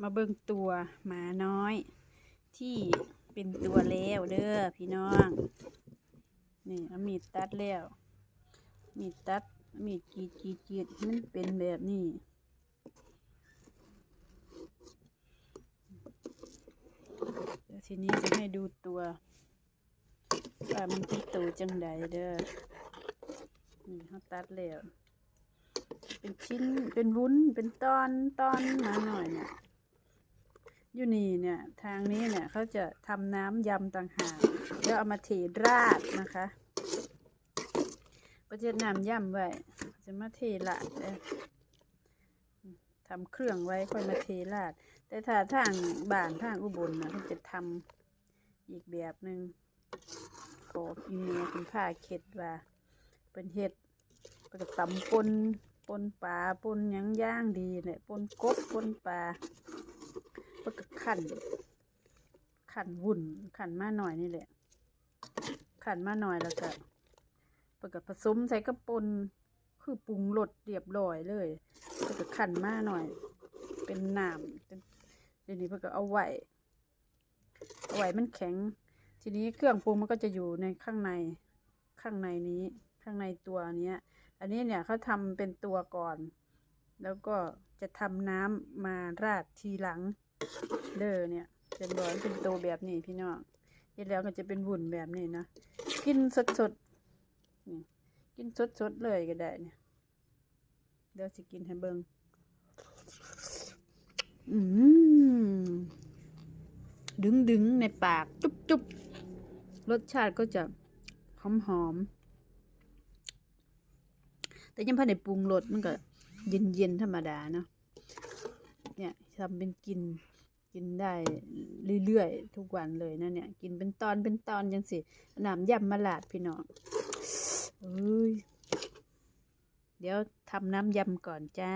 มาเบิ่งตัวหมาน้อย ที่เป็นตัวแล้วเด้อพี่น้อง นี่เอามีดตัดแล้ว มีดตัดมีดกีดกีดกรีดมันเป็นแบบนี้เดี๋ยวทีนี้จะให้ดูตัวว่ามันเป็นตัวจังใดเด้อนี่เขาตัดแล้ว เป็นชิ้นเป็นวุ้นเป็นตอนตอนมาหน่อยเนี่ย อยู่นี่เนี่ย ทางนี้เนี่ยเขาจะทำน้ำยำต่างหากแล้วเอามาเทราดนะคะประเทศน้ำยำไว้ จะมาเทราดเลยทำเครื่องไว้ค่อยมาเทราด แต่ถ้าทางบ้านทางอุบลนะเขาจะทำอีกแบบหนึ่งขออีเมลคุณผ้าเข็ดว่า เป็นเห็ดก็จะตำปนปนปลาปนยังย่างดีเนี่ยปนกบปนปลา ก็จะขั่นขันวุ่นขันมาหน่อยนี่แหละขันมาหน่อยแล้วก็ปกผสมใส่กระปนคือปรุงรสเรียบร้อยเลยก็จะขั่นมาหน่อย เป็นน้ำเดี๋ยวนี้เพื่อก็เอาไว้เอาไว้มันแข็ง ทีนี้เครื่องปรุงมันก็จะอยู่ในข้างในข้างในนี้ข้างในตัวเนี้ย อันนี้เนี่ยเขาทำเป็นตัวก่อน แล้วก็จะทำน้ำมาราดทีหลัง เด้อเนี่ยเป็นร้อยเป็นโตแบบนี้พี่น้องเสร็จแล้วก็จะเป็นวุ่นแบบนี้นะกินสดสดนี่กินสดสดเลยก็ได้เนี่ยเดี๋ยวสิกินให้เบิงอืมดึงดึงๆในปาก จุ๊บจุบรสชาติก็จะหอมหอมๆแต่ยังพันในปรุงรสมันก็เย็นเย็นๆธรรมดาเนาะ ทำเป็นกินกินได้เรื่อยๆทุกวันเลยนะเนี่ย กินเป็นตอนเป็นตอนยังสิน้ำยำมะลาดพี่น้องเอ้ยเดี๋ยวทำน้ำยำก่อนจ้า